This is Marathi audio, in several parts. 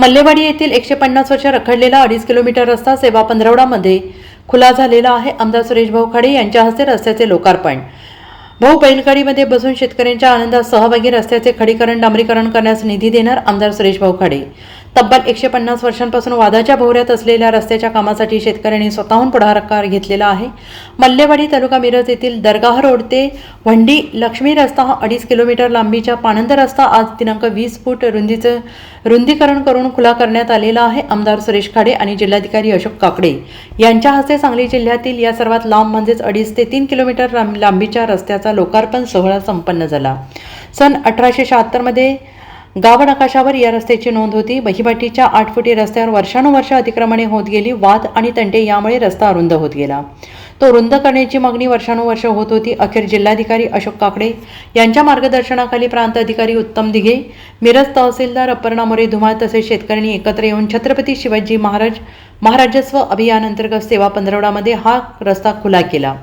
मल्लेवाडी येथील एकशे पन्नास वर्ष रखडलेला अडीच किलोमीटर रस्ता सेवा पंधरवडामध्ये खुला झालेला आहे. आमदार सुरेश भाऊ खाडे यांच्या हस्ते रस्त्याचे लोकार्पण. भाऊ बैलगाडीमध्ये बसून शेतकऱ्यांच्या आनंदात सहभागी रस्त्याचे खडीकरण डांबरीकरण करण्यास निधी देणार आमदार सुरेश भाऊ खाडे. तब्बल एकशे पन्नास वर्षांपासून वादाच्या भोवऱ्यात असलेल्या रस्त्याच्या कामासाठी शेतकऱ्यांनी स्वतःहून पुढाकार घेतलेला आहे. मल्लेवाडी तालुका मिरज येथील दरगाह रोड ते वंडी लक्ष्मी रस्ता हा अडीच किलोमीटर लांबीच्या पाणंद रस्ता आज दिनांक वीस फूट रुंदीचं रुंदीकरण करून खुला करण्यात आलेला आहे. आमदार सुरेश खाडे आणि जिल्हाधिकारी अशोक काकडे यांच्या हस्ते सांगली जिल्ह्यातील या सर्वात लांब म्हणजेच अडीच ते तीन किलोमीटर लांब- लांबीच्या रस्त्याचा लोकार्पण सोहळा संपन्न झाला. सन अठराशे शहात्तरमध्ये गाव नकाशावर या रस्त्याची नोंद होती. बहिबाटीच्या आठ फुटी रस्त्यावर वर्षानुवर्ष अतिक्रमणे होत गेली. वाद आणि तंटे यामुळे रस्ता अरुंद होत गेला. तो रुंद करण्याची मागणी वर्षानुवर्ष होत होती अखेर जिल्हाधिकारी अशोक काकडे यांच्या मार्गदर्शनाखाली प्रांत अधिकारी उत्तम दिघे मिरज तहसीलदार अपर्णा मोरे धुमाळ तसेच शेतकऱ्यांनी एकत्र येऊन छत्रपती शिवाजी महाराज महाराजस्व अभियानांतर्गत सेवा पंधरवडामध्ये हा रस्ता खुला केला.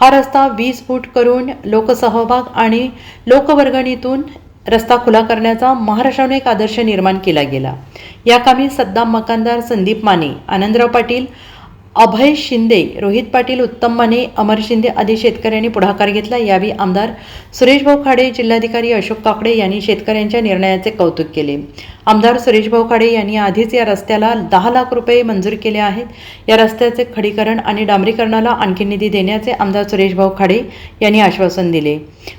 हा रस्ता वीस फूट करून लोकसहभाग आणि लोकवर्गणीतून रस्ता खुला करण्याचा महाराष्ट्राने एक आदर्श निर्माण केला गेला. या कामी सद्दाम मकानदार संदीप माने आनंदराव पाटील अभय शिंदे रोहित पाटील उत्तम माने अमर शिंदे आदी शेतकऱ्यांनी पुढाकार घेतला. यावेळी आमदार सुरेशभाऊ खाडे जिल्हाधिकारी अशोक काकडे यांनी शेतकऱ्यांच्या निर्णयाचे कौतुक केले. आमदार सुरेशभाऊ खाडे यांनी आधीच या रस्त्याला दहा लाख रुपये मंजूर केले आहेत. या रस्त्याचे खडीकरण आणि डांबरीकरणाला आणखी निधी देण्याचे आमदार सुरेशभाऊ खाडे यांनी आश्वासन दिले.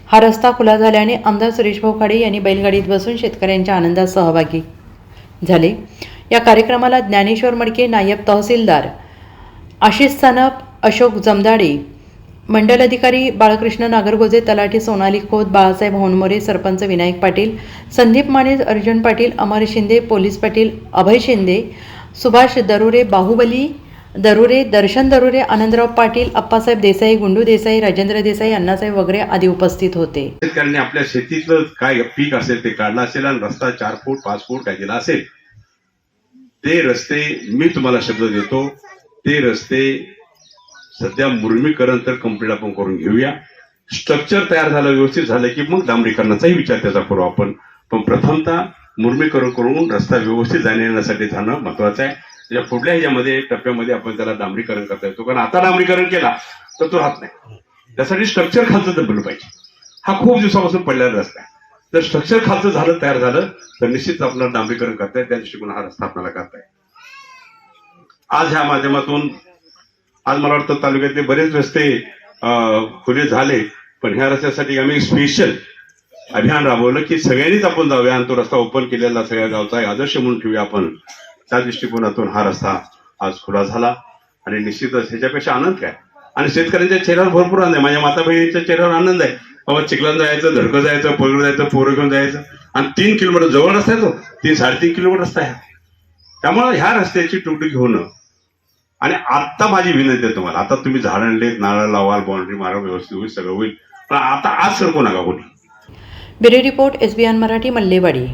हा रस्ता खुला झाल्याने आमदार सुरेशभाऊ खाडे यांनी बैलगाडीत बसून शेतकऱ्यांच्या आनंदात सहभागी झाले. या कार्यक्रमाला ज्ञानेश्वर मडके नायब तहसीलदार आशिष सानप अशोक जमदाडे. मंडल अधिकारी बाळकृष्ण नागरगोजे तलाठी सोनाली खोत बाळासाहेब होनमोरे सरपंच विनायक पाटील संदीप माने अर्जुन पाटील अमर शिंदे पोलीस पाटील अभय शिंदे सुभाष दरुरे बाहुबली दरुरे दर्शन दरुरे आनंदराव पाटील अप्पासाहेब देसाई गुंडू देसाई राजेंद्र देसाई अण्णासाहेब वगैरे आदी उपस्थित होते. शेतकऱ्यांनी आपल्या शेतीतलं काय पीक असेल ते काढलं असेल आणि रस्ता चार फूट पाच फूट काय केला असेल ते रस्ते मी तुम्हाला शब्द देतो. ते रस्ते सध्या मुर्मीकरण तर कंप्लीट आपण करून घेऊया. स्ट्रक्चर तयार झालं व्यवस्थित झालं की मग डांबरीकरणाचाही विचार त्याचा करू आपण. पण प्रथमतः मुर्मीकरण करून रस्ता व्यवस्थित जाण्या येण्यासाठी जाणं महत्वाचं आहे. म्हणजे त्याच्या पुढल्या ह्याच्यामध्ये टप्प्यामध्ये आपण त्याला डांबरीकरण करता येतो? कारण आता डांबरीकरण केला तर तो राहत नाही. त्यासाठी स्ट्रक्चर खालचं दबलं पाहिजे. हा खूप दिवसापासून पडलेला रस्ता आहे. जर स्ट्रक्चर खालचं झालं तयार झालं तर निश्चित आपल्याला डांबरीकरण करता येईल. त्या दृष्टिकोन हा रस्ता आपल्याला करता येईल. आज ह्या माध्यमातून आज मला वाटतं तालुक्यातले बरेच रस्ते अं, खुले झाले पण ह्या रस्त्यासाठी आम्ही स्पेशल अभियान राबवलं की सगळ्यांनीच आपण जाऊया. आणि तो रस्ता ओपन केलेला सगळ्या गावचा एक आदर्श म्हणून ठेवूया आपण. त्या दृष्टिकोनातून हा रस्ता आज खुला झाला आणि निश्चितच ह्याच्यापेक्षा आनंद काय? आणि शेतकऱ्यांच्या चेहऱ्यावर भरपूर आनंद आहे. माझ्या माता बहिणीच्या चेहऱ्यावर आनंद आहे. बाबा चिखलान जायचं धडकं जायचं पळगड जायचं पोरं घेऊन जायचं. आणि तीन किलोमीटर जवळ रस्ता आहे तो. तीन साडेतीन किलोमीटर रस्ता आहे. त्यामुळे ह्या रस्त्याची टुकटुकी होणं आणि आता माझी विनंती आहे तुम्हाला. आता तुम्ही झाड आणलेत नारळ लावाल बाउंड्री मारा व्यवस्थित होईल सगळं होईल. पण आता आज सरकू नका कोणी. Bureau report SBN Marathi Mallewadi.